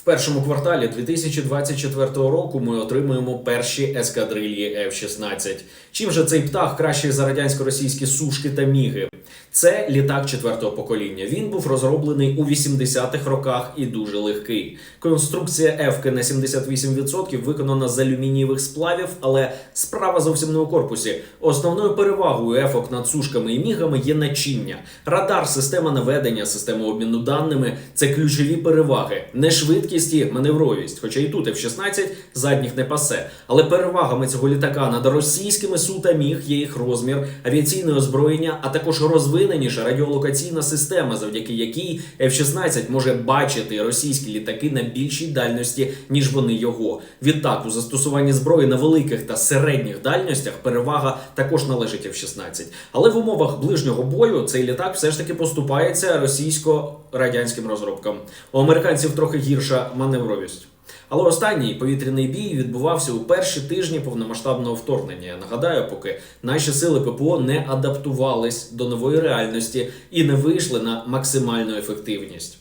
В першому кварталі 2024 року ми отримуємо перші ескадрильї F-16. Чим же цей птах кращий за радянсько-російські сушки та міги? Це літак четвертого покоління. Він був розроблений у 80-х роках і дуже легкий. Конструкція F на 78% виконана з алюмінієвих сплавів, але справа зовсім не у корпусі. Основною перевагою ефок над сушками і мігами є начиння. Радар, система наведення, система обміну даними це ключові переваги. Не швидкість і маневровість. Хоча і тут F-16 задніх не пасе. Але перевагами цього літака над російськими су є їх розмір, авіаційне озброєння, а також розвиненіша радіолокаційна система, завдяки якій F-16 може бачити російські літаки на більшій дальності, ніж вони його. Відтак, у застосуванні зброї на великих та середніх дальностях перевага також належить F-16. Але в умовах ближнього бою цей літак все ж таки поступається російсько-радянським розробкам. У американців трохи гірша маневровість. Але останній повітряний бій відбувався у перші тижні повномасштабного вторгнення. Я нагадаю, поки наші сили ППО не адаптувались до нової реальності і не вийшли на максимальну ефективність.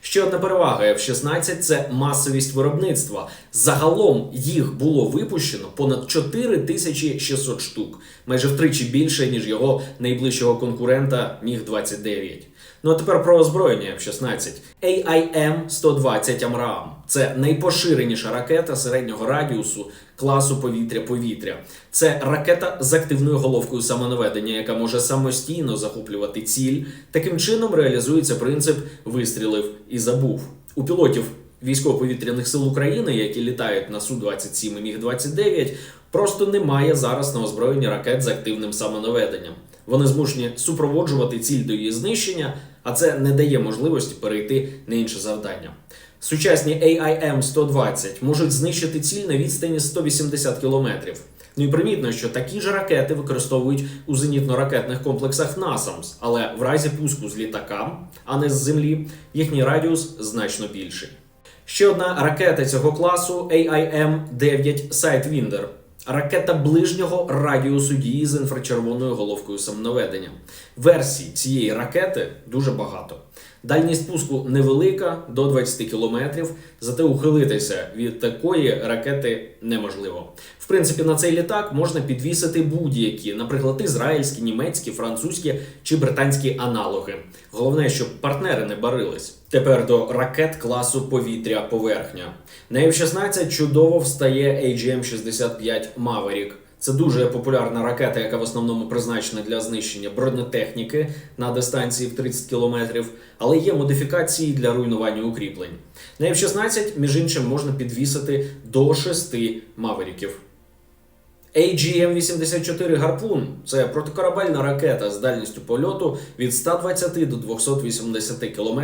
Ще одна перевага F-16 – це масовість виробництва. Загалом їх було випущено понад 4600 штук, майже втричі більше ніж його найближчого конкурента Міг 29 Ну а тепер про озброєння F-16. AIM-120 Амрам. Це найпоширеніша ракета середнього радіусу класу повітря-повітря. Це ракета з активною головкою самонаведення, яка може самостійно захоплювати ціль. Таким чином реалізується принцип вистрілив і забув. У пілотів військово-повітряних сил України, які літають на Су-27 і Міг-29, просто немає зараз на озброєнні ракет з активним самонаведенням. Вони змушені супроводжувати ціль до її знищення, а це не дає можливості перейти на інше завдання. Сучасні AIM-120 можуть знищити ціль на відстані 180 кілометрів. Ну і примітно, що такі ж ракети використовують у зенітно-ракетних комплексах NASAMS, але в разі пуску з літака, а не з землі, їхній радіус значно більший. Ще одна ракета цього класу AIM-9 Sidewinder. Ракета ближнього радіусу дії з інфрачервоною головкою самонаведення. Версій цієї ракети дуже багато. Дальність пуску невелика до 20 кілометрів, зате ухилитися від такої ракети неможливо. В принципі, на цей літак можна підвісити будь-які, наприклад, ізраїльські, німецькі, французькі чи британські аналоги. Головне, щоб партнери не барились. Тепер до ракет класу повітря-поверхня. На F-16 чудово встає AGM-65 Maverick. Це дуже популярна ракета, яка в основному призначена для знищення бронетехніки на дистанції в 30 кілометрів, але є модифікації для руйнування укріплень. На F-16, між іншим, можна підвісити до 6 маверіків. AGM-84 Гарпун це протикорабельна ракета з дальністю польоту від 120 до 280 км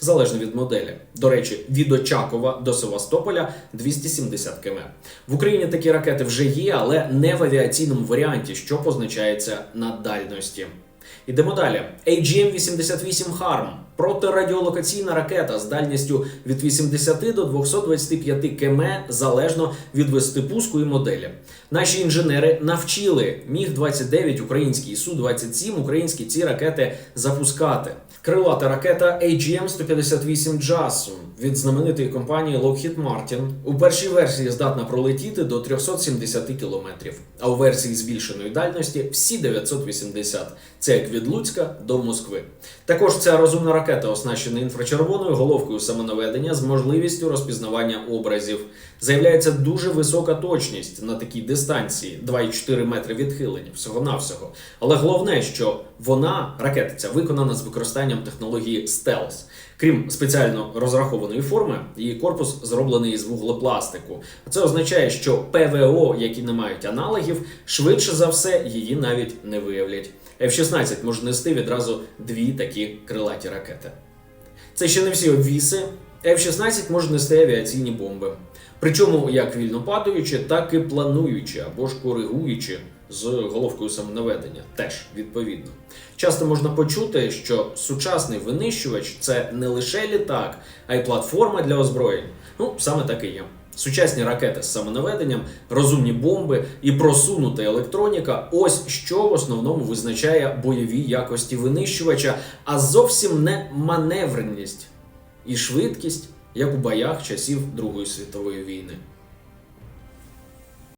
залежно від моделі. До речі, від Очакова до Севастополя 270 км. В Україні такі ракети вже є, але не в авіаційному варіанті, що позначається на дальності. Ідемо далі. AGM-88 HARM – протирадіолокаційна ракета з дальністю від 80 до 225 км залежно від висоти пуску і моделі. Наші інженери навчили Міг-29 український Су-27 українські ці ракети запускати. Крилата ракета AGM-158 JASSM від знаменитої компанії Lockheed Martin у першій версії здатна пролетіти до 370 км, а у версії збільшеної дальності всі 980. Це як від Луцька до Москви. Також ця розумна ракета оснащена інфрачервоною головкою самонаведення з можливістю розпізнавання образів. Заявляється дуже висока точність на такій дистанції 2,4 метри відхилення, всього-навсього. Але головне, що вона, ракета ця, виконана з використанням технології стелс. Крім спеціально розрахованої форми, її корпус зроблений із вуглепластику. Це означає, що ПВО, які не мають аналогів, швидше за все її навіть не виявлять. F-16 може нести відразу дві такі крилаті ракети. Це ще не всі обвіси. F-16 може нести авіаційні бомби. Причому як вільно падаючи, так і плануючи або ж коригуючи з головкою самонаведення, теж відповідно. Часто можна почути, що сучасний винищувач це не лише літак, а й платформа для озброєнь. Ну, саме так і є. Сучасні ракети з самонаведенням, розумні бомби і просунута електроніка ось що в основному визначає бойові якості винищувача, а зовсім не маневреність і швидкість як у боях часів Другої світової війни.